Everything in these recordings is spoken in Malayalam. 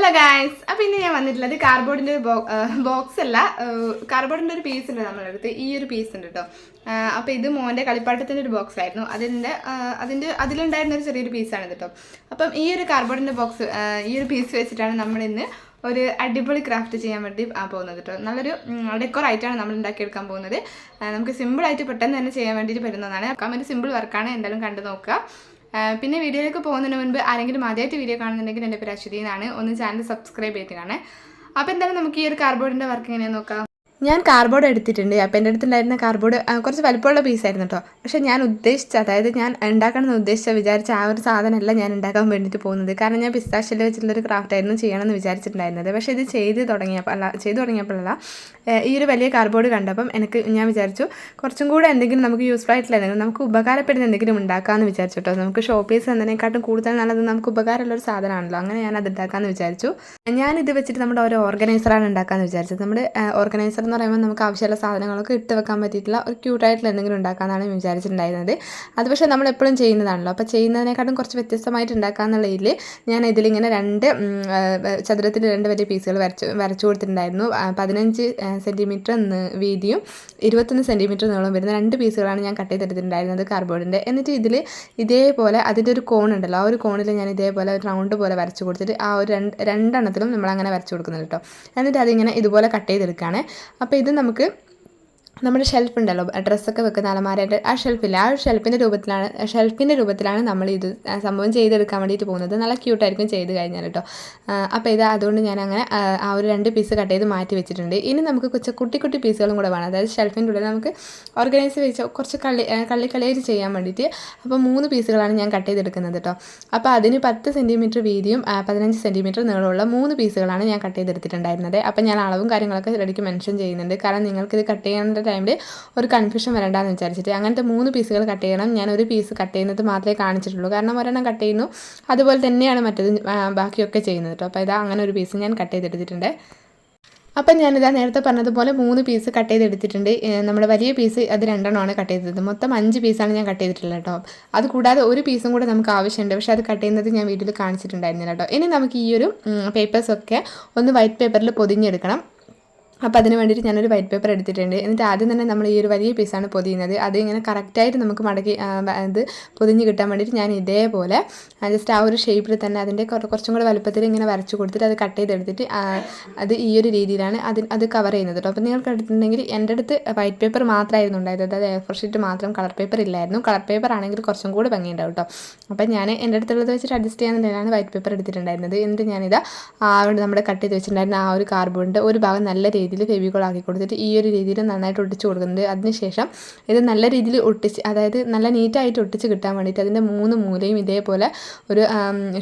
ഹലോ ഗായ്സ് അപ്പോൾ ഇന്ന് ഞാൻ വന്നിട്ടുള്ളത് കാർബോർഡിന്റെ ഒരു ബോക്സ് അല്ല. കാർബോർഡിന്റെ ഒരു പീസ് ഉണ്ട് നമ്മുടെ അടുത്ത്. ഈ ഒരു പീസ് ഉണ്ട് കേട്ടോ അപ്പോൾ ഇത് മോന്റെ കളിപ്പാട്ടത്തിന്റെ ഒരു ബോക്സ് ആയിരുന്നു. അതിന്റെ അതിന്റെ അതിലുണ്ടായിരുന്ന ഒരു ചെറിയൊരു പീസാണ് കേട്ടോ അപ്പം ഈ ഒരു കാർബോർഡിന്റെ ബോക്സ് ഈ ഒരു പീസ് വെച്ചിട്ടാണ് നമ്മൾ ഇന്ന് ഒരു അടിപൊളി ക്രാഫ്റ്റ് ചെയ്യാൻ വേണ്ടി പോകുന്നത് കേട്ടോ നല്ലൊരു ഡെക്കോർ ആയിട്ടാണ് നമ്മൾ ഉണ്ടാക്കിയെടുക്കാൻ പോകുന്നത്. നമുക്ക് സിമ്പിളായിട്ട് പെട്ടെന്ന് തന്നെ ചെയ്യാൻ വേണ്ടിയിട്ട് പറ്റുന്നതാണ് ഒരു സിമ്പിൾ വർക്കാണ് എന്തായാലും കണ്ടു നോക്കുക. പിന്നെ വീഡിയോയിലേക്ക് പോകുന്നതിന് മുൻപ് ആരെങ്കിലും ആദ്യമായിട്ട് വീഡിയോ കാണുന്നുണ്ടെങ്കിൽ എന്റെ പേര് അശ്വതി എന്നാണ്. ഒന്ന് ചാനൽ സബ്സ്ക്രൈബ് ചെയ്തിട്ട് കാണേ അപ്പോൾ എന്തായാലും നമുക്ക് ഈ ഒരു കാർബോർഡിന്റെ വർക്ക് എങ്ങനെയാണെന്ന് നോക്കാം. ഞാൻ കാർഡ്ബോർഡ് എടുത്തിട്ടുണ്ട്. അപ്പോൾ എന്റെ അടുത്തുണ്ടായിരുന്ന കാർഡ്ബോർഡ് കുറച്ച് വലുപ്പമുള്ള പീസായിരുന്നു കേട്ടോ പക്ഷേ ഞാൻ ഉദ്ദേശിച്ച അതായത് ഞാൻ ഉണ്ടാക്കണമെന്ന് ഉദ്ദേശിച്ച വിചാരിച്ച ആ ഒരു സാധനമല്ല ഞാൻ ഉണ്ടാക്കാൻ വേണ്ടിയിട്ട് പോകുന്നത്. കാരണം ഞാൻ പിസ്താഷ്യൽ വെച്ചിട്ടുള്ളൊരു ക്രാഫ്റ്റ് ആയിരുന്നു ചെയ്യണമെന്ന് വിചാരിച്ചിട്ടുണ്ടായിരുന്നത്. പക്ഷേ ഇത് ചെയ്ത് തുടങ്ങിയപ്പോൾ അല്ല ചെയ്ത് തുടങ്ങിയപ്പോഴല്ല ഈ ഒരു വലിയ കാർഡ്ബോർഡ് കണ്ടപ്പം എനിക്ക് ഞാൻ വിചാരിച്ചു കുറച്ചും കൂടെ എന്തെങ്കിലും നമുക്ക് യൂസ്ഫുൾ ആയിട്ടുള്ള എന്തെങ്കിലും നമുക്ക് ഉപകാരപ്പെടുന്ന എന്തെങ്കിലും ഉണ്ടാക്കാമെന്ന് വിചാരിച്ചു കേട്ടോ നമുക്ക് ഷോപ്പീസ് എന്നതിനെക്കാട്ടും കൂടുതൽ നല്ലത് നമുക്ക് ഉപകാരമുള്ള ഒരു സാധനമാണല്ലോ. അങ്ങനെ ഞാൻ അത് ഉണ്ടാക്കാമെന്ന് വിചാരിച്ചു. ഞാനിത് വെച്ചിട്ട് നമ്മുടെ ഒരു ഓർഗനൈസറാണ് ഉണ്ടാക്കാമെന്ന് വിചാരിച്ചത്. നമ്മുടെ ഓർഗനൈസർ എന്ന് പറയുമ്പോൾ നമുക്ക് ആവശ്യമുള്ള സാധനങ്ങളൊക്കെ ഇട്ട് വെക്കാൻ പറ്റിയിട്ടുള്ള ഒരു ക്യൂട്ടായിട്ടുള്ള എന്തെങ്കിലും ഉണ്ടാക്കാമെന്നാണ് വിചാരിച്ചിട്ടുണ്ടായിരുന്നത്. അത് പക്ഷേ നമ്മൾ എപ്പോഴും ചെയ്യുന്നതാണല്ലോ. അപ്പോൾ ചെയ്യുന്നതിനെക്കാട്ടും കുറച്ച് വ്യത്യസ്തമായിട്ട് ഉണ്ടാക്കാമെന്നുള്ളതിൽ ഞാൻ ഇതിലിങ്ങനെ രണ്ട് ചതുരത്തിൽ രണ്ട് വലിയ പീസുകൾ വരച്ച് വരച്ചു കൊടുത്തിട്ടുണ്ടായിരുന്നു. പതിനഞ്ച് സെന്റിമീറ്റർ വീതിയും ഇരുപത്തൊന്ന് സെന്റിമീറ്റർ നീളം വരുന്ന രണ്ട് പീസുകളാണ് ഞാൻ കട്ട് ചെയ്തെടുത്തിട്ടുണ്ടായിരുന്നത് കാർഡ്ബോർഡിന്റെ എന്നിട്ട് ഇതിൽ ഇതേപോലെ അതിന്റെ ഒരു കോൺ ഉണ്ടല്ലോ. ആ ഒരു കോണിൽ ഞാൻ ഇതേപോലെ ഒരു റൗണ്ട് പോലെ വരച്ചു കൊടുത്തിട്ട് ആ ഒരു രണ്ട് രണ്ടെണ്ണത്തിലും നമ്മളങ്ങനെ വരച്ചു കൊടുക്കുന്നുണ്ട് കേട്ടോ. എന്നിട്ട് അതിങ്ങനെ ഇതുപോലെ കട്ട് ചെയ്തെടുക്കുകയാണ്. അപ്പോൾ ഇത് നമുക്ക് നമ്മുടെ ഷെൽഫ് ഉണ്ടല്ലോ. ഡ്രസ്സൊക്കെ വെക്കുന്ന അലമാരയുടെ ആ ഷെൽഫില്ല ആ ഷെൽഫിന്റെ രൂപത്തിലാണ് ഷെൽഫിന്റെ രൂപത്തിലാണ് നമ്മൾ ഇത് സംഭവം ചെയ്തെടുക്കാൻ വേണ്ടിയിട്ട് പോകുന്നത്. നല്ല ക്യൂട്ടായിരിക്കും ചെയ്ത് കഴിഞ്ഞാൽ കേട്ടോ. അപ്പോൾ ഇത് അതുകൊണ്ട് ഞാൻ അങ്ങനെ ആ, ഒരു രണ്ട് പീസ് കട്ട് ചെയ്ത് മാറ്റി വെച്ചിട്ടുണ്ട്. ഇനി നമുക്ക് കുറച്ച് കുട്ടി കുട്ടി പീസുകളും കൂടെ വേണം. അതായത് ഷെൽഫിന്റെ ഉള്ളിൽ നമുക്ക് ഓർഗനൈസ് വെച്ച് കുറച്ച് കള്ളി കള്ളിക്കളിയായിട്ട് ചെയ്യാൻ വേണ്ടിയിട്ട് അപ്പോൾ മൂന്ന് പീസുകളാണ് ഞാൻ കട്ട് ചെയ്തെടുക്കുന്നത് കേട്ടോ. അപ്പോൾ അതിന് പത്ത് സെന്റിമീറ്റർ വീതിയും പതിനഞ്ച് സെന്റിമീറ്റർ നീളമുള്ള മൂന്ന് പീസുകളാണ് ഞാൻ കട്ട് ചെയ്തെടുത്തിട്ടുണ്ടായിരുന്നത്. അപ്പോൾ ഞാൻ അളവും കാര്യങ്ങളൊക്കെ റെഡിക്ക് മെൻഷൻ ചെയ്യുന്നുണ്ട്. കാരണം നിങ്ങൾക്കിത് കട്ട് ചെയ്യേണ്ട ടൈമിൽ ഒരു കൺഫ്യൂഷൻ വരണ്ടെന്ന് വിചാരിച്ചിട്ട് അങ്ങനത്തെ മൂന്ന് പീസുകൾ കട്ട് ചെയ്യണം. ഞാൻ ഒരു പീസ് കട്ട് ചെയ്യുന്നത് മാത്രമേ കാണിച്ചിട്ടുള്ളൂ. കാരണം ഒരെണ്ണം കട്ട് ചെയ്യുന്നു. അതുപോലെ തന്നെയാണ് മറ്റേത് ബാക്കിയൊക്കെ ചെയ്യുന്നത് കേട്ടോ അപ്പോൾ ഇതാ അങ്ങനെ ഒരു പീസ് ഞാൻ കട്ട് ചെയ്തെടുത്തിട്ടുണ്ട്. അപ്പം ഞാനിതാ നേരത്തെ പറഞ്ഞതുപോലെ മൂന്ന് പീസ് കട്ട് ചെയ്തെടുത്തിട്ടുണ്ട്. നമ്മുടെ വലിയ പീസ് അത് രണ്ടെണ്ണമാണ് കട്ട് ചെയ്തത്. മൊത്തം അഞ്ച് പീസാണ് ഞാൻ കട്ട് ചെയ്തിട്ടുള്ളത് കേട്ടോ അത് കൂടാതെ ഒരു പീസും കൂടെ നമുക്ക് ആവശ്യമുണ്ട്. പക്ഷേ അത് കട്ട് ചെയ്യുന്നത് ഞാൻ വീട്ടിൽ കാണിച്ചിട്ടുണ്ടായിരുന്നില്ല കേട്ടോ ഇനി നമുക്ക് ഈ ഒരു പേപ്പേഴ്സൊക്കെ ഒന്ന് വൈറ്റ് പേപ്പറിൽ പൊതിഞ്ഞെടുക്കണം. അപ്പോൾ അതിന് വേണ്ടിയിട്ട് ഞാനൊരു വൈറ്റ് പേപ്പർ എടുത്തിട്ടുണ്ട്. എന്നിട്ട് ആദ്യം തന്നെ നമ്മൾ ഈ ഒരു വലിയ പീസാണ് പൊതിയുന്നത്. അത് ഇങ്ങനെ കറക്റ്റായിട്ട് നമുക്ക് മടക്കി ഇത് പൊതിഞ്ഞ് കിട്ടാൻ വേണ്ടിയിട്ട് ഞാൻ ഇതേപോലെ ജസ്റ്റ് ആ ഒരു ഷേപ്പിൽ തന്നെ അതിന്റെ കുറ- കുറച്ചും കൂടെ വലുപ്പത്തിൽ ഇങ്ങനെ വരച്ച് കൊടുത്തിട്ട് അത് കട്ട് ചെയ്തെടുത്തിട്ട് അത് ഈ ഒരു രീതിയിലാണ് അത് അത് കവർ ചെയ്യുന്നത് കേട്ടോ അപ്പോൾ നിങ്ങൾക്ക് എടുത്തിട്ടുണ്ടെങ്കിൽ എന്റെ അടുത്ത് വൈറ്റ് പേപ്പർ മാത്രമായിരുന്നു ഉണ്ടായത്. അതായത് എ ഫോർ ഷീറ്റ് മാത്രം കളർ പേപ്പർ ഇല്ലായിരുന്നു. കളർ പേപ്പർ ആണെങ്കിൽ കുറച്ചും കൂടെ ഭംഗിയുണ്ടാവും കേട്ടോ അപ്പോൾ ഞാൻ എന്റെ അടുത്തുള്ളത് വെച്ചിട്ട് അഡ്ജസ്റ്റ് ചെയ്യാൻ വൈറ്റ് പേപ്പർ എടുത്തിട്ടുണ്ടായിരുന്നത്. എന്നിട്ട് ഞാനിത് ആ നമ്മുടെ കട്ട് ചെയ്ത് വെച്ചിട്ടുണ്ടായിരുന്ന ആ ഒരു കാർബോണിന്റെ ഒരു ഭാഗം നല്ല രീതിയിൽ ഫെവിക്കോൾ ആക്കി കൊടുത്തിട്ട് ഈ ഒരു രീതിയിൽ നന്നായിട്ട് ഒട്ടിച്ച് കൊടുക്കുന്നുണ്ട്. അതിനുശേഷം ഇത് നല്ല രീതിയിൽ ഒട്ടിച്ച് അതായത് നല്ല നീറ്റായിട്ട് ഒട്ടിച്ച് കിട്ടാൻ വേണ്ടിയിട്ട് അതിന്റെ മൂന്ന് മൂലയും ഇതേപോലെ ഒരു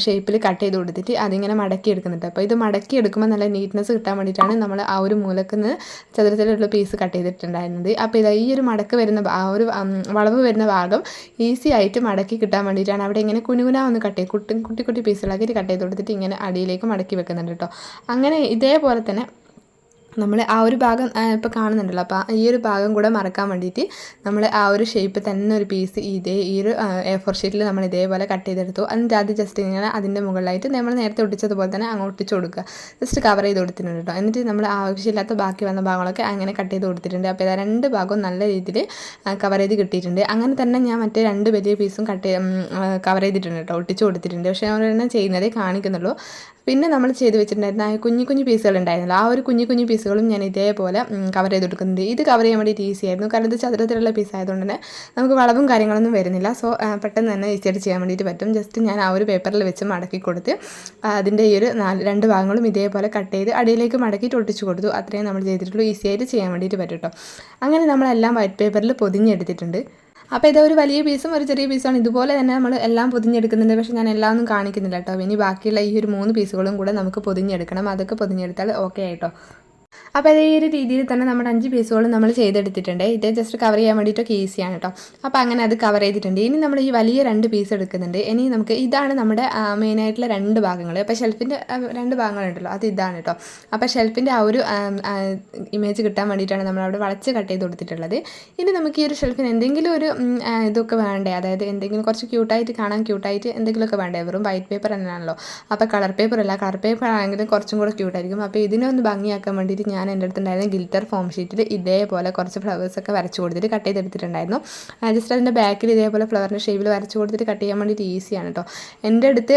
ഷേപ്പിൽ കട്ട് ചെയ്ത് കൊടുത്തിട്ട് അതിങ്ങനെ മടക്കി എടുക്കുന്നുണ്ട്. അപ്പോൾ ഇത് മടക്കി എടുക്കുമ്പോൾ നല്ല നീറ്റ്നെസ് കിട്ടാൻ വേണ്ടിയിട്ടാണ് നമ്മൾ ആ ഒരു മൂലക്ക് നിന്ന് ചതുരത്തിലുള്ള പീസ് കട്ട് ചെയ്തിട്ടുണ്ടായിരുന്നത്. അപ്പോൾ ഇത് ഈ ഒരു മടക്ക് വരുന്ന ആ ഒരു വളവ് വരുന്ന ഭാഗം ഈസി ആയിട്ട് മടക്കി കിട്ടാൻ വേണ്ടിയിട്ടാണ് അവിടെ ഇങ്ങനെ കുനുകുന ഒന്ന് കട്ട് ചെയ്ത് കുട്ടി കുട്ടി കുട്ടി പീസുകളാക്കി കട്ട് ചെയ്ത് കൊടുത്തിട്ട് ഇങ്ങനെ അടിയിലേക്ക് മടക്കി വെക്കുന്നുണ്ട് കേട്ടോ. അങ്ങനെ ഇതേപോലെ തന്നെ നമ്മൾ ആ ഒരു ഭാഗം ഇപ്പോൾ കാണുന്നുണ്ടല്ലോ. അപ്പോൾ ഈ ഒരു ഭാഗം കൂടെ മറക്കാൻ വേണ്ടിയിട്ട് നമ്മൾ ആ ഒരു ഷേപ്പ് തന്നെ ഒരു പീസ് ഇതേ ഈ ഒരു എ ഫോർ ഷീറ്റിൽ നമ്മൾ ഇതേപോലെ കട്ട് ചെയ്തെടുത്തു. എന്നിട്ട് ആദ്യം ജസ്റ്റ് ഇങ്ങനെ അതിന്റെ മുകളിലായിട്ട് നമ്മൾ നേരത്തെ ഒട്ടിച്ചതുപോലെ തന്നെ അങ്ങ് ഒട്ടിച്ചു കൊടുക്കുക. ജസ്റ്റ് കവർ ചെയ്ത് കൊടുത്തിട്ടുണ്ട് കേട്ടോ എന്നിട്ട് നമ്മൾ ആവശ്യമില്ലാത്ത ബാക്കി വന്ന ഭാഗങ്ങളൊക്കെ അങ്ങനെ കട്ട് ചെയ്ത് കൊടുത്തിട്ടുണ്ട്. അപ്പോൾ ഇതാ രണ്ട് ഭാഗവും നല്ല രീതിയിൽ കവർ ചെയ്ത് കിട്ടിയിട്ടുണ്ട്. അങ്ങനെ തന്നെ ഞാൻ മറ്റേ രണ്ട് വലിയ പീസും കട്ട് കവർ ചെയ്തിട്ടുണ്ട് കേട്ടോ ഒട്ടിച്ചു കൊടുത്തിട്ടുണ്ട്. പക്ഷേ അവരെന്നെ ചെയ്യുന്നതേ കാണിക്കുന്നുള്ളൂ. പിന്നെ നമ്മൾ ചെയ്ത് വെച്ചിട്ടുണ്ടായിരുന്ന കുഞ്ഞു കുഞ്ഞു പീസുകൾ ഉണ്ടായിരുന്നല്ലോ ആ ഒരു കുഞ്ഞു കുഞ്ഞു പീസുകളും ഞാൻ ഇതേപോലെ കവർ ചെയ്ത് കൊടുക്കുന്നുണ്ട്. ഇത് കവർ ചെയ്യാൻ വേണ്ടിയിട്ട് ഈസി ആയിരുന്നു. കാരണം ഇത് ചതുരത്തിലുള്ള പീസ് ആയതുകൊണ്ട് തന്നെ നമുക്ക് വളവും കാര്യങ്ങളൊന്നും വരുന്നില്ല. സോ പെട്ടെന്ന് തന്നെ ഈസി ആയിട്ട് ചെയ്യാൻ വേണ്ടിയിട്ട് പറ്റും. ജസ്റ്റ് ഞാൻ ആ ഒരു പേപ്പറിൽ വെച്ച് മടക്കി കൊടുത്ത് അതിന്റെ ഈ ഒരു നാല് രണ്ട് ഭാഗങ്ങളും ഇതേപോലെ കട്ട് ചെയ്ത് അടിയിലേക്ക് മടക്കിയിട്ട് ഒട്ടിച്ചു കൊടുത്തു. അത്രയും നമ്മൾ ചെയ്തിട്ടുള്ളൂ. ഈസി ആയിട്ട് ചെയ്യാൻ വേണ്ടിയിട്ട് പറ്റും കേട്ടോ അങ്ങനെ നമ്മളെല്ലാം വൈറ്റ് പേപ്പറിൽ പൊതിഞ്ഞെടുത്തിട്ടുണ്ട്. അപ്പോൾ ഇത് ഒരു വലിയ പീസും ഒരു ചെറിയ പീസുമാണ് ഇതുപോലെ തന്നെ നമ്മൾ എല്ലാം പൊതിഞ്ഞെടുക്കുന്നുണ്ട്. പക്ഷേ ഞാൻ എല്ലാം ഒന്നും കാണിക്കുന്നില്ല കേട്ടോ. ഇനി ബാക്കിയുള്ള ഈ ഒരു മൂന്ന് പീസുകളും കൂടെ നമുക്ക് പൊതിഞ്ഞെടുക്കണം. അതൊക്കെ പൊതിഞ്ഞെടുത്താൽ ഓക്കെ ആയിട്ടോ. അപ്പോൾ അതേ ഒരു രീതിയിൽ തന്നെ നമ്മുടെ അഞ്ച് പീസുകളും നമ്മൾ ചെയ്തെടുത്തിട്ടുണ്ട്. ഇത് ജസ്റ്റ് കവർ ചെയ്യാൻ വേണ്ടിയിട്ടൊക്കെ ഈസിയാണ് കേട്ടോ അപ്പോൾ അങ്ങനെ അത് കവർ ചെയ്തിട്ടുണ്ട്. ഇനി നമ്മൾ ഈ വലിയ രണ്ട് പീസ് എടുക്കുന്നുണ്ട്. ഇനി നമുക്ക് ഇതാണ് നമ്മുടെ മെയിനായിട്ടുള്ള രണ്ട് ഭാഗങ്ങൾ അപ്പോൾ ഷെൽഫിന്റെ രണ്ട് ഭാഗങ്ങളുണ്ടല്ലോ അത് ഇതാണ് കേട്ടോ അപ്പോൾ ഷെൽഫിന്റെ ആ ഒരു ഇമേജ് കിട്ടാൻ വേണ്ടിയിട്ടാണ് നമ്മൾ അവിടെ വളച്ച് കട്ട് ചെയ്ത് കൊടുത്തിട്ടുള്ളത്. ഇനി നമുക്ക് ഈ ഒരു ഷെൽഫിന് എന്തെങ്കിലും ഒരു ഇതൊക്കെ വേണ്ടേ? അതായത് എന്തെങ്കിലും കുറച്ച് ക്യൂട്ടായിട്ട് കാണാൻ ക്യൂട്ടായിട്ട് എന്തെങ്കിലുമൊക്കെ വേണ്ടേ? വെറും വൈറ്റ് പേപ്പർ തന്നെയാണല്ലോ. അപ്പോൾ കളർ പേപ്പർ അല്ല. കളർ പേപ്പർ ആണെങ്കിലും കുറച്ചും കൂടെ ക്യൂട്ടായിരിക്കും അപ്പോൾ ഇതിനെ ഒന്ന് ഭംഗിയാക്കാൻ വേണ്ടിയിട്ട് ഞാൻ എന്റെ അടുത്തുണ്ടായിരുന്ന ഗിൽറ്റർ ഫോം ഷീറ്റിൽ ഇതേപോലെ കുറച്ച് ഫ്ലവേഴ്സൊക്കെ വരച്ച് കൊടുത്തിട്ട് കട്ട് ചെയ്തെടുത്തിട്ടുണ്ടായിരുന്നു. ജസ്റ്റ് അതിന്റെ ബാക്കിൽ ഇതേപോലെ ഫ്ലവറിന്റെ ഷേപ്പിൽ വരച്ച് കൊടുത്തിട്ട് കട്ട് ചെയ്യാൻ വേണ്ടിയിട്ട് ഈസിയാണ് കേട്ടോ എന്റെ അടുത്ത്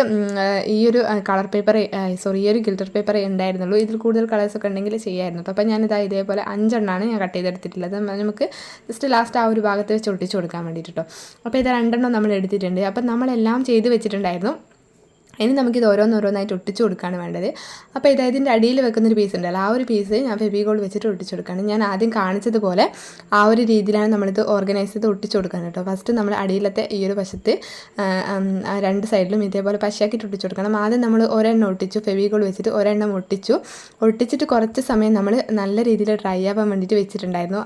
ഈ ഒരു കളർ പേപ്പർ സോറി ഈ ഒരു ഗിൽറ്റർ പേപ്പർ ഉണ്ടായിരുന്നുള്ളൂ. ഇതിൽ കൂടുതൽ കളേഴ്സൊക്കെ ഉണ്ടെങ്കിൽ ചെയ്യായിരുന്നു. അപ്പോൾ ഞാൻ ഇതാ ഇതേപോലെ അഞ്ചെണ്ണമാണ് ഞാൻ കട്ട് ചെയ്തെടുത്തിട്ടുള്ളത്. നമുക്ക് ജസ്റ്റ് ലാസ്റ്റ് ആ ഒരു ഭാഗത്ത് വെച്ച് ഒട്ടിച്ച് കൊടുക്കാൻ വേണ്ടിയിട്ട് കേട്ടോ അപ്പോൾ ഇത് രണ്ടെണ്ണം നമ്മൾ എടുത്തിട്ടുണ്ട്. അപ്പം നമ്മളെല്ലാം ചെയ്ത് വെച്ചിട്ടുണ്ടായിരുന്നു. ഇനി നമുക്കിത് ഓരോന്നോരോന്നായിട്ട് ഒട്ടിച്ചു കൊടുക്കുകയാണ് വേണ്ടത്. അപ്പോൾ ഇത് ഇതിന്റെ അടിയിൽ വെക്കുന്ന ഒരു പീസ് ഉണ്ടല്ലോ. ആ ഒരു പീസ് ഞാൻ ഫെബികോൾ വെച്ചിട്ട് ഒട്ടിച്ചു കൊടുക്കുകയാണ് ഞാൻ ആദ്യം കാണിച്ചതുപോലെ ആ ഒരു രീതിയിലാണ് നമ്മളിത് ഓർഗനൈസ് ചെയ്ത് ഒട്ടിച്ചു കൊടുക്കാൻ കേട്ടോ. ഫസ്റ്റ് നമ്മൾ അടിയിലത്തെ ഈ ഒരു വശത്ത് രണ്ട് സൈഡിലും ഇതേപോലെ പശയാക്കിയിട്ട് ഒട്ടിച്ചു കൊടുക്കണം. ആദ്യം നമ്മൾ ഒരെണ്ണം ഒട്ടിച്ചു ഫെബികോൾ വെച്ചിട്ട് ഒരെണ്ണം ഒട്ടിച്ചു. ഒട്ടിച്ചിട്ട് കുറച്ച് സമയം നമ്മൾ നല്ല രീതിയിൽ ഡ്രൈ ആവാൻ വേണ്ടിയിട്ട് വെച്ചിട്ടുണ്ടായിരുന്നു.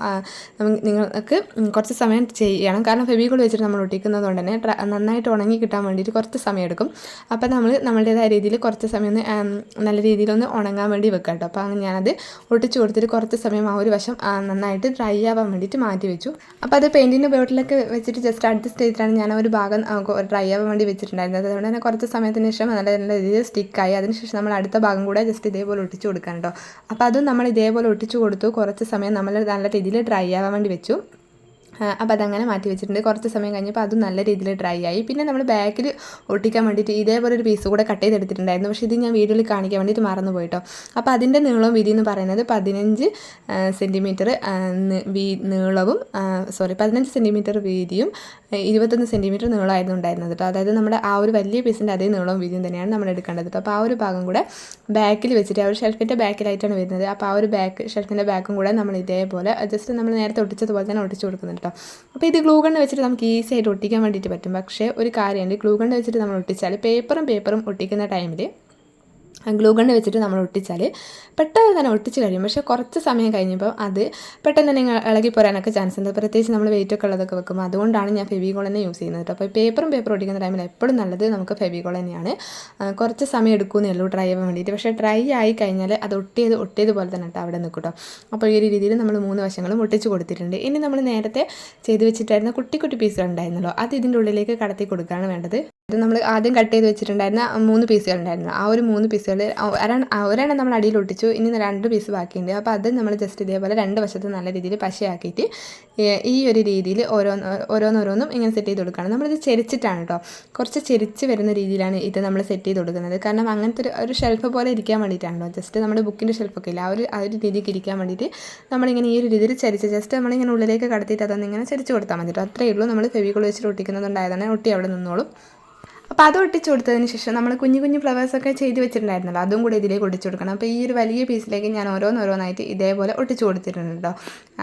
നിങ്ങൾക്ക് കുറച്ച് സമയം ചെയ്യണം. കാരണം ഫെബികോൾ വെച്ചിട്ട് നമ്മൾ ഒട്ടിക്കുന്നതുകൊണ്ട് തന്നെ നന്നായിട്ട് ഉണങ്ങി കിട്ടാൻ വേണ്ടിയിട്ട് കുറച്ച് സമയം എടുക്കും. അപ്പോൾ നമ്മൾ നമ്മളുടേതായ രീതിയിൽ കുറച്ച് സമയം ഒന്ന് നല്ല രീതിയിലൊന്ന് ഉണങ്ങാൻ വേണ്ടി വെക്കാം കേട്ടോ അപ്പോൾ അങ്ങനെ ഞാനത് ഒട്ടിച്ചു കൊടുത്തിട്ട് കുറച്ച് സമയം ആ ഒരു വശം നന്നായിട്ട് ഡ്രൈ ആവാൻ വേണ്ടിയിട്ട് മാറ്റി വെച്ചു. അപ്പോൾ അത് പെയിന്റിന്റെ ബോട്ടിലൊക്കെ വെച്ചിട്ട് ജസ്റ്റ് അഡ്ജസ്റ്റ് ചെയ്തിട്ടാണ് ഞാൻ ഒരു ഭാഗം ഡ്രൈ ആവാൻ വേണ്ടി വെച്ചിട്ടുണ്ടായിരുന്നത്. അതുകൊണ്ട് തന്നെ കുറച്ച് സമയത്തിന് ശേഷം നല്ല നല്ല രീതിയിൽ സ്റ്റിക്കായി അതിനുശേഷം നമ്മൾ അടുത്ത ഭാഗം കൂടെ ജസ്റ്റ് ഇതേപോലെ ഒട്ടിച്ചു കൊടുക്കാൻ കേട്ടോ അപ്പോൾ അതും നമ്മൾ ഇതേപോലെ ഒട്ടിച്ചു കൊടുത്തു. കുറച്ച് സമയം നമ്മൾ നല്ല രീതിയിൽ ഡ്രൈ ആവാൻ വേണ്ടി വെച്ചു. അപ്പോൾ അതങ്ങനെ മാറ്റി വെച്ചിട്ടുണ്ട്. കുറച്ച് സമയം കഴിഞ്ഞപ്പോൾ അതും നല്ല രീതിയിൽ ഡ്രൈ ആയി. പിന്നെ നമ്മൾ ബാക്കിൽ ഒട്ടിക്കാൻ വേണ്ടിയിട്ട് ഇതേപോലെ ഒരു പീസ് കൂടെ കട്ട് ചെയ്തെടുത്തിട്ടുണ്ടായിരുന്നു. പക്ഷേ ഇത് ഞാൻ വീഡിയോയിൽ കാണിക്കാൻ വേണ്ടിയിട്ട് മറന്നു പോയിട്ടോ. അപ്പോൾ അതിന്റെ നീളവും വീതി എന്ന് പറയുന്നത് പതിനഞ്ച് സെന്റിമീറ്റർ വീ നീളവും സോറി പതിനഞ്ച് സെന്റിമീറ്റർ വീതിയും ഇരുപത്തൊന്ന് സെന്റിമീറ്റർ നീളമായിരുന്നു ഉണ്ടായിരുന്നത് കേട്ടോ. അതായത് നമ്മുടെ ആ ഒരു വലിയ പീസിന്റെ അതേ നീളവും വീതിയും തന്നെയാണ് നമ്മൾ എടുക്കേണ്ടത് അപ്പോൾ ആ ഒരു ഭാഗം കൂടെ ബാക്കിൽ വെച്ചിട്ട് ആ ഒരു ഷെൽഫിന്റെ ബാക്കിലായിട്ടാണ് വരുന്നത്. അപ്പോൾ ആ ഒരു ബാക്ക് ഷെൽഫിന്റെ ബാക്കും കൂടെ നമ്മൾ ഇതേപോലെ ജസ്റ്റ് നമ്മൾ നേരത്തെ ഒട്ടിച്ചതുപോലെ തന്നെ ഒട്ടിച്ചു കൊടുക്കുന്നുണ്ട് കേട്ടോ. അപ്പോൾ ഇത് ഗ്ലൂ ഗണ്ണ് വെച്ചിട്ട് നമുക്ക് ഈസി ആയിട്ട് ഒട്ടിക്കാൻ വേണ്ടിയിട്ട് പറ്റും. പക്ഷേ ഒരു കാര്യമുണ്ട് ഗ്ലൂ ഗണ്ണ് വെച്ചിട്ട് നമ്മൾ ഒട്ടിച്ചാൽ പേപ്പറും പേപ്പറും ഒട്ടിക്കുന്ന ടൈമിൽ ഗ്ലൂ ഗണ്ണ് വെച്ചിട്ട് നമ്മൾ ഒട്ടിച്ചാൽ പെട്ടെന്ന് തന്നെ ഒട്ടിച്ച് കഴിയും. പക്ഷേ കുറച്ച് സമയം കഴിഞ്ഞപ്പോൾ അത് പെട്ടെന്ന് തന്നെ ഇളകി പോരാനൊക്കെ ചാൻസ് ഉണ്ട്. പ്രത്യേകിച്ച് നമ്മൾ വെയിറ്റ് ഒക്കെ ഉള്ളതൊക്കെ വെക്കുമ്പോൾ അതുകൊണ്ടാണ് ഞാൻ ഫെവികോൾ തന്നെ യൂസ് ചെയ്യുന്നത് കേട്ടോ. അപ്പോൾ പേപ്പറും പേപ്പർ ഒട്ടിക്കുന്ന ടൈമിൽ എപ്പോഴും നല്ലത് നമുക്ക് ഫെവികോൾ തന്നെയാണ്. കുറച്ച് സമയം എടുക്കുന്നേ ഉള്ളൂ ഡ്രൈ ആവാൻ വേണ്ടിയിട്ട്. പക്ഷേ ഡ്രൈ ആയി കഴിഞ്ഞാൽ അത് ഒട്ടിയത് ഒട്ടിയത് പോലെ തന്നെ കേട്ടോ അവിടെ നിൽക്കും കേട്ടോ. അപ്പോൾ ഈ ഒരു രീതിയിൽ നമ്മൾ മൂന്ന് വശങ്ങളും ഒട്ടിച്ച് കൊടുത്തിട്ടുണ്ട്. ഇനി നമ്മൾ നേരത്തെ ചെയ്ത് വെച്ചിട്ടായിരുന്ന കുട്ടി കുട്ടി പീസുകൾ ഉണ്ടായിരുന്നല്ലോ അത് ഇതിന്റെ ഉള്ളിലേക്ക് കടത്തി കൊടുക്കുകയാണ് വേണ്ടത്. ഇത് നമ്മൾ ആദ്യം കട്ട് ചെയ്ത് വെച്ചിട്ടുണ്ടായിരുന്ന മൂന്ന് പീസുകൾ ഉണ്ടായിരുന്നു. ആ ഒരു മൂന്ന് പീസുകൾ ഒരെണ്ണം നമ്മൾ അടിയിൽ ഒട്ടിച്ചു. ഇനി രണ്ട് പീസ് ബാക്കിയുണ്ട്. അപ്പോൾ അത് നമ്മൾ ജസ്റ്റ് ഇതേപോലെ രണ്ട് വശത്ത് നല്ല രീതിയിൽ പശയാക്കിയിട്ട് ഈ ഒരു രീതിയിൽ ഓരോന്ന് ഓരോന്നോരോന്നും ഇങ്ങനെ സെറ്റ് ചെയ്ത് കൊടുക്കുകയാണ്. നമ്മളിത് ചെരിച്ചിട്ടാണ് കേട്ടോ കുറച്ച് ചെരിച്ച് വരുന്ന രീതിയിലാണ് ഇത് നമ്മൾ സെറ്റ് ചെയ്ത് കൊടുക്കുന്നത്. കാരണം അങ്ങനത്തെ ഒരു ഒരു ഷെൽഫ് പോലെ ഇരിക്കാൻ വേണ്ടിയിട്ടാണല്ലോ ജസ്റ്റ് നമ്മുടെ ബുക്കിന്റെ ഷെൽഫൊക്കെ ഇല്ല ആ ഒരു ആ ഒരു രീതിക്ക് ഇരിക്കാൻ വേണ്ടിയിട്ട് നമ്മളിങ്ങനെ ഈ ഒരു രീതിയിൽ ചരിച്ച് ജസ്റ്റ് നമ്മളിങ്ങനെ ഉള്ളിലേക്ക് കടത്തിയിട്ട് അതൊന്നിങ്ങനെ ചരിച്ച് കൊടുത്താൽ മതി കേട്ടോ അത്രയേ ഉള്ളൂ. നമ്മൾ ഫെവിക്കോൾ വെച്ചിട്ട് ഒട്ടിക്കുന്നതുണ്ടായതാണ്. ഒട്ടി അവിടെ നിന്നോളും. അപ്പോൾ അത് ഒട്ടിച്ചു കൊടുത്തതിന് ശേഷം നമ്മൾ കുഞ്ഞു കുഞ്ഞു ഫ്ലവേഴ്സൊക്കെ ചെയ്ത് വെച്ചിട്ടുണ്ടായിരുന്നല്ലോ അതും കൂടി ഇതിലേക്ക് ഒട്ടിച്ചു കൊടുക്കണം. അപ്പോൾ ഈ ഒരു വലിയ പീസിലേക്ക് ഞാൻ ഓരോന്നോരോന്നായിട്ട് ഇതേപോലെ ഒട്ടിച്ച് കൊടുത്തിട്ടുണ്ട്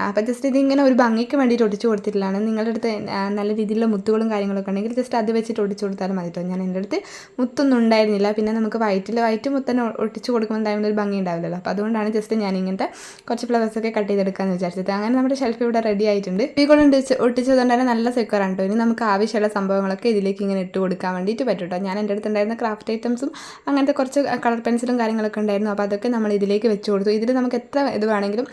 അപ്പോൾ ജസ്റ്റ് ഇതിങ്ങനെ ഒരു ഭംഗിക്ക് വേണ്ടിയിട്ട് ഒട്ടിച്ച് കൊടുത്തിട്ടുള്ളതാണ്. നിങ്ങളുടെ അടുത്ത് നല്ല രീതിയിലുള്ള മുത്തുകളും കാര്യങ്ങളൊക്കെ ഉണ്ടെങ്കിൽ ജസ്റ്റ് അത് വെച്ചിട്ട് ഒട്ടിച്ച് കൊടുത്താലും മതി കേട്ടോ ഞാൻ എന്റെ അടുത്ത് മുത്തൊന്നും ഉണ്ടായിരുന്നില്ല. പിന്നെ നമുക്ക് വൈറ്റിൽ വൈറ്റ് മുത്തന്നെ ഒട്ടിച്ച് കൊടുക്കുമ്പോൾ ടൈമിൽ ഒരു ഭംഗി ഉണ്ടാവില്ലല്ലോ. അപ്പോൾ അതുകൊണ്ടാണ് ജസ്റ്റ് ഞാൻ ഇങ്ങനത്തെ കുറച്ച് ഫ്ലവേഴ്സൊക്കെ കട്ട് ചെയ്തെടുക്കാമെന്ന് വിചാരിച്ചത്. അങ്ങനെ നമ്മുടെ ഷെൽഫ് ഇവിടെ റെഡി ആയിട്ടുണ്ട്. ഈ കൊണ്ട് ഒട്ടിച്ചതുകൊണ്ട് തന്നെ നല്ല സെക്യൂറാണ് കേട്ടോ ഇനി നമുക്ക് ആവശ്യമുള്ള സംഭവങ്ങളൊക്കെ ഇതിലേക്ക് ഇങ്ങനെ ഇട്ട് കൊടുക്കാൻ വേണ്ടിയിട്ട് പറ്റും കേട്ടോ ഞാൻ എന്റെ അടുത്ത് ഉണ്ടായിരുന്ന ക്രാഫ്റ്റ് ഐറ്റംസും അങ്ങനത്തെ കുറച്ച് കളർ പെൻസിലും കാര്യങ്ങളൊക്കെ ഉണ്ടായിരുന്നു. അപ്പോൾ അതൊക്കെ നമ്മൾ ഇതിലേക്ക് വെച്ച് കൊടുത്തു. ഇതിൽ നമുക്ക് എത്ര ഇത് വേണമെങ്കിലും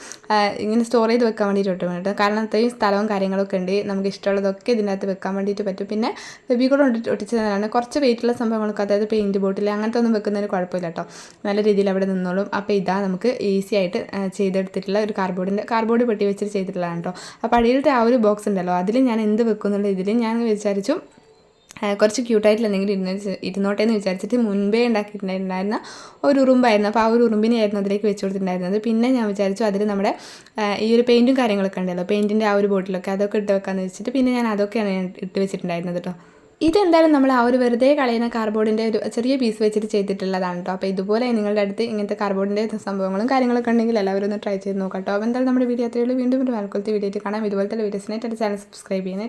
ഇങ്ങനെ സ്റ്റോർ ചെയ്ത് വെക്കാൻ വേണ്ടിയിട്ട് പറ്റും കേട്ടോ. കാരണം അത്രയും സ്ഥലവും കാര്യങ്ങളൊക്കെ ഉണ്ട്. നമുക്ക് ഇഷ്ടമുള്ളതൊക്കെ ഇതിനകത്ത് വെക്കാൻ വേണ്ടിയിട്ട് പറ്റും. പിന്നെ ബേബി കൂടെ ഒട്ടിച്ചതാണ്. കുറച്ച് വെയിറ്റുള്ള സംഭവങ്ങളൊക്കെ അതായത് പെയിന്റ് ബോട്ടിൽ അങ്ങനത്തെ ഒന്നും വെക്കുന്നതിന് കുഴപ്പമില്ല കേട്ടോ. നല്ല രീതിയിൽ അവിടെ നിന്നോളും. അപ്പോൾ ഇതാ നമുക്ക് ഈസി ആയിട്ട് ചെയ്തെടുത്തിട്ടുള്ള ഒരു കാർഡ്ബോർഡിന്റെ കാർബോർഡ് പെട്ടി വെച്ചിട്ട് ചെയ്തിട്ടുള്ളതാണ് കേട്ടോ. അപ്പോൾ അടിയിലത്തെ ആ ഒരു ബോക്സ് ഉണ്ടല്ലോ അതിൽ ഞാൻ എന്ത് വെക്കുന്നുള്ള ഇതിൽ ഞാൻ വിചാരിച്ചു കുറച്ച് ക്യൂട്ടായിട്ടുള്ള എന്തെങ്കിലും ഇരുന്ന് ഇരുന്നോട്ടെ എന്ന് വിചാരിച്ചിട്ട് മുൻപേ ഉണ്ടാക്കിയിട്ടുണ്ടായിരുന്ന ഒരു ഉറുമ്പായിരുന്നു. അപ്പോൾ ആ ഒരു ഉറുമ്പിനെയായിരുന്നു അതിലേക്ക് വെച്ച് കൊടുത്തിട്ടുണ്ടായിരുന്നത്. പിന്നെ ഞാൻ വിചാരിച്ചു അതിൽ നമ്മുടെ ഈ ഒരു പെയിന്റും കാര്യങ്ങളൊക്കെ ഉണ്ടല്ലോ പെയിന്റിന്റെ ആ ഒരു ബോട്ടിലൊക്കെ അതൊക്കെ ഇട്ട് വെക്കാമെന്ന് വെച്ചിട്ട് പിന്നെ ഞാൻ അതൊക്കെയാണ് ഞാൻ ഇട്ട് വെച്ചിട്ടുണ്ടായിരുന്നത് കേട്ടോ ഇതെന്തായാലും നമ്മൾ ആ ഒരു വെറുതെ കളയുന്ന കാർബോർഡിന്റെ ഒരു ചെറിയ പീസ് വെച്ചിട്ട് ചെയ്തിട്ടുള്ളതാണ് കേട്ടോ അപ്പോൾ ഇതുപോലെ നിങ്ങളുടെ അടുത്ത് ഇങ്ങനത്തെ കാർബോർഡിന്റെ സംഭവങ്ങളും കാര്യങ്ങളൊക്കെ ഉണ്ടെങ്കിൽ എല്ലാവരും ഒന്ന് ട്രൈ ചെയ്ത് നോക്കാം കേട്ടോ അപ്പോൾ എന്തായാലും നമ്മുടെ വീഡിയോ അത്രയുള്ളൂ വീണ്ടും ഒരു വാൽക്കൊലത്തെ വീഡിയോ കാണാം. ഇതുപോലത്തെ വീഡിയോസിനായിട്ട് ചാനൽ സബ്സ്ക്രൈബ് ചെയ്യാനായിട്ട്